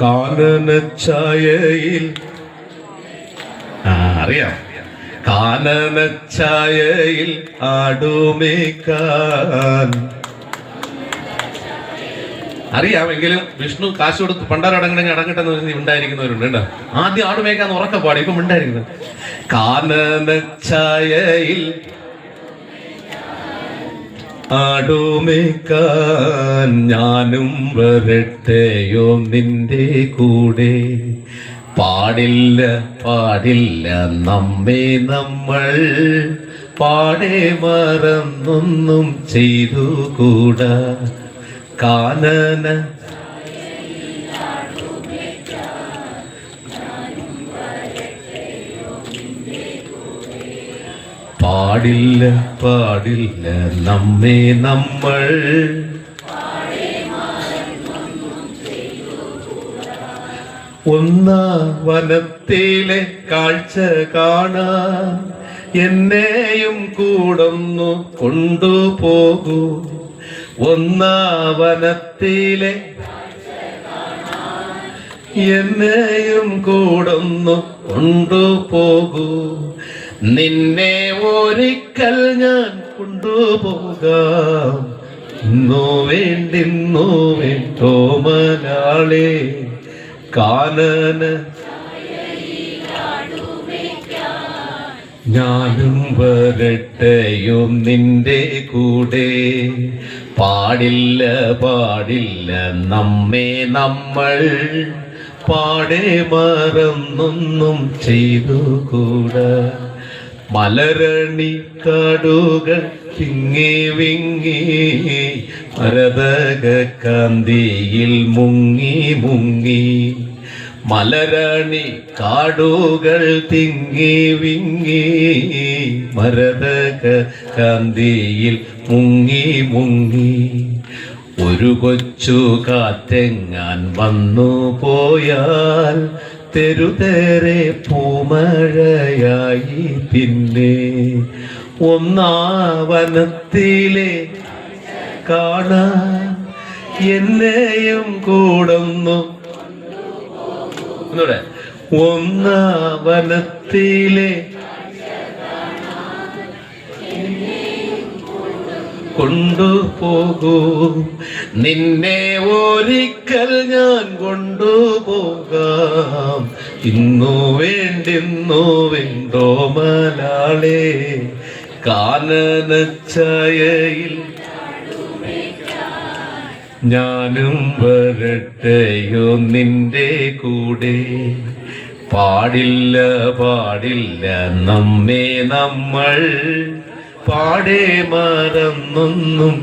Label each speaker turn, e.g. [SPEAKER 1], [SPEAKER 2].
[SPEAKER 1] കാനനച്ചായയിൽ. അറിയാം. കാനനച്ചായയിൽ ആടുമേക്കാൻ. അറിയാമെങ്കിലും വിഷ്ണു കാശ് കൊടുത്ത് പണ്ടാരടങ്ങണമെങ്കിൽ അടങ്ങട്ടെ എന്ന് പറഞ്ഞ് ഉണ്ടായിരിക്കുന്നവരുണ്ട് കേട്ടോ. ആദ്യം ആടുമേക്കാന്ന് ഉറക്കെ പാടി ഇപ്പം ഉണ്ടായിരിക്കുന്നത് കാനനച്ചായയിൽ ഞാനും വരട്ടെയോ നിന്റെ കൂടെ. പാടില്ല പാടില്ല നമ്മെ നമ്മൾ പാടെ മറന്നൊന്നും ചെയ്തു കൂടാ കാനന പാടില്ല പാടില്ല നമ്മെ നമ്മൾ. ഒന്ന വനത്തിലെ കാഴ്ച കാണാൻ എന്നെയും കൂടൊന്നു കൊണ്ടുപോകൂ. ഒന്ന വനത്തിലെ എന്നെയും കൂടൊന്നു കൊണ്ടുപോകൂ. നിന്നെ ഒരിക്കൽ ഞാൻ കൊണ്ടുപോകാം. ഇന്നോ വേണ്ടിന്നോ വേണ്ടോ മലാളെ കാനന ഞാനും വരട്ടെയും നിന്റെ കൂടെ. പാടില്ല പാടില്ല നമ്മെ നമ്മൾ പാടെ മറന്നൊന്നും ചെയ്തു കൂടാ മലരണി കാടുകൾ തിങ്ങി വിങ്ങി മരതക കാന്തിയിൽ മുങ്ങി മുങ്ങി. മലരണി കാടുകൾ തിങ്ങി വിങ്ങി മരതക കാന്തിയിൽ മുങ്ങി മുങ്ങി. ഒരു കൊച്ചു കാറ്റെങ്ങാൻ വന്നു പോയാൽ തെരുതേറെ പൂമഴയായി പിന്നെ ഒന്നാവനത്തിലെ കാണാൻ എന്നെയും കൂടുന്നു. ഒന്നാവനത്തിലെ കൊണ്ടുപോകൂ നിന്നെ ഒരിക്കൽ ഞാൻ കൊണ്ടുപോകാം ഇന്നു വേണ്ടിന്നു വേണ്ടോ മലാളെ? കാനനച്ചയയിൽ ഞാനും വരട്ടെയോ നിന്റെ കൂടെ? പാടില്ല പാടില്ല നമ്മെ നമ്മൾ പാടെ മറന്നൊന്നും